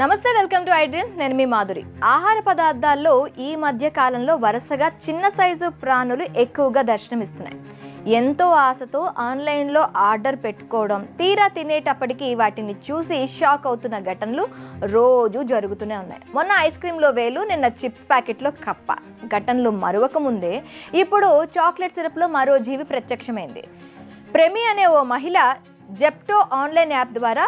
నమస్తే welcome to iDream నేను మీ మాధురి. ఆహార పదార్థాల్లో ఈ మధ్య కాలంలో వరుసగా చిన్న సైజు ప్రాణులు ఎక్కువగా దర్శనమిస్తున్నాయి. ఎంతో ఆశతో ఆన్లైన్లో ఆర్డర్ పెట్టుకోవడం తీరా తినేటప్పటికీ వాటిని చూసి షాక్ అవుతున్న ఘటనలు రోజు జరుగుతూనే ఉన్నాయి. మొన్న ఐస్ క్రీమ్లో వేలు నిన్న చిప్స్ ప్యాకెట్లో కప్ప. ఘటనలు మరొక ముందే ఇప్పుడు చాక్లెట్ సిరప్లో మరో జీవి ప్రత్యక్షమైంది. ప్రెమి అనే ఓ మహిళ జెప్టో ఆన్లైన్ యాప్ ద్వారా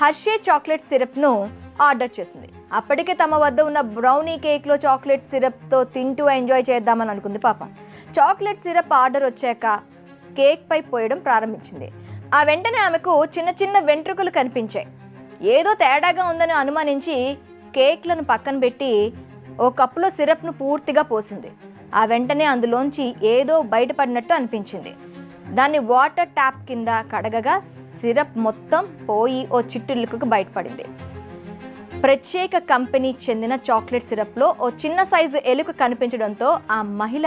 హర్షే చాక్లెట్ సిరప్ను ఆర్డర్ చేసింది. అప్పటికే తమ వద్ద ఉన్న బ్రౌనీ కేక్లో చాక్లెట్ సిరప్తో తింటూ ఎంజాయ్ చేద్దామని అనుకుంది పాపం. చాక్లెట్ సిరప్ ఆర్డర్ వచ్చాక కేక్ పై పోయడం ప్రారంభించింది. ఆ వెంటనే ఆమెకు చిన్న చిన్న వెంట్రుకలు కనిపించాయి. ఏదో తేడాగా ఉందని అనుమానించి కేక్లను పక్కన పెట్టి ఓ కప్పులో సిరప్ను పూర్తిగా పోసింది. ఆ వెంటనే అందులోంచి ఏదో బయటపడినట్టు అనిపించింది. దాన్ని వాటర్ ట్యాప్ కింద కడగగా సిరప్ మొత్తం పోయి ఓ చిట్టులకు బయటపడింది. ప్రత్యేక కంపెనీ చెందిన చాక్లెట్ సిరప్లో ఓ చిన్న సైజు ఎలుక కనిపించడంతో ఆ మహిళ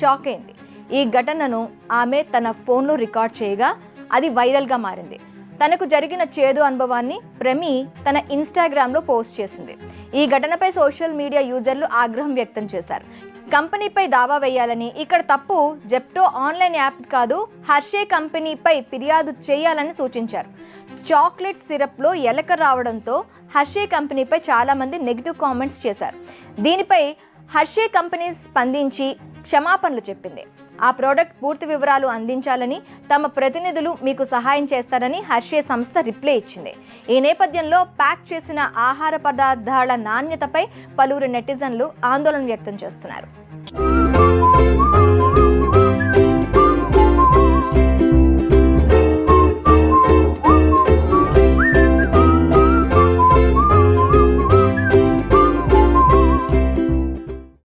షాక్ అయింది. ఈ ఘటనను ఆమె తన ఫోన్లో రికార్డ్ చేయగా అది వైరల్గా మారింది. తనకు జరిగిన చేదు అనుభవాన్ని ప్రమి తన ఇన్స్టాగ్రామ్లో పోస్ట్ చేసింది. ఈ ఘటనపై సోషల్ మీడియా యూజర్లు ఆగ్రహం వ్యక్తం చేశారు. కంపెనీపై దావా వేయాలని. ఇక్కడ తప్పు జెప్టో ఆన్లైన్ యాప్ కాదు హర్షే కంపెనీపై ఫిర్యాదు చేయాలని సూచించారు. చాక్లెట్ సిరప్లో ఎలక రావడంతో హర్షే కంపెనీపై చాలామంది నెగిటివ్ కామెంట్స్ చేశారు. దీనిపై హర్షే కంపెనీ స్పందించి క్షమాపణలు చెప్పింది. ఆ ప్రోడక్ట్ పూర్తి వివరాలు అందించాలని తమ ప్రతినిధులు మీకు సహాయం చేస్తారని హర్షే సంస్థ రిప్లై ఇచ్చింది. ఈ నేపథ్యంలో ప్యాక్ చేసిన ఆహార పదార్థాల నాణ్యతపై పలువురు నెటిజన్లు ఆందోళన వ్యక్తం చేస్తున్నారు.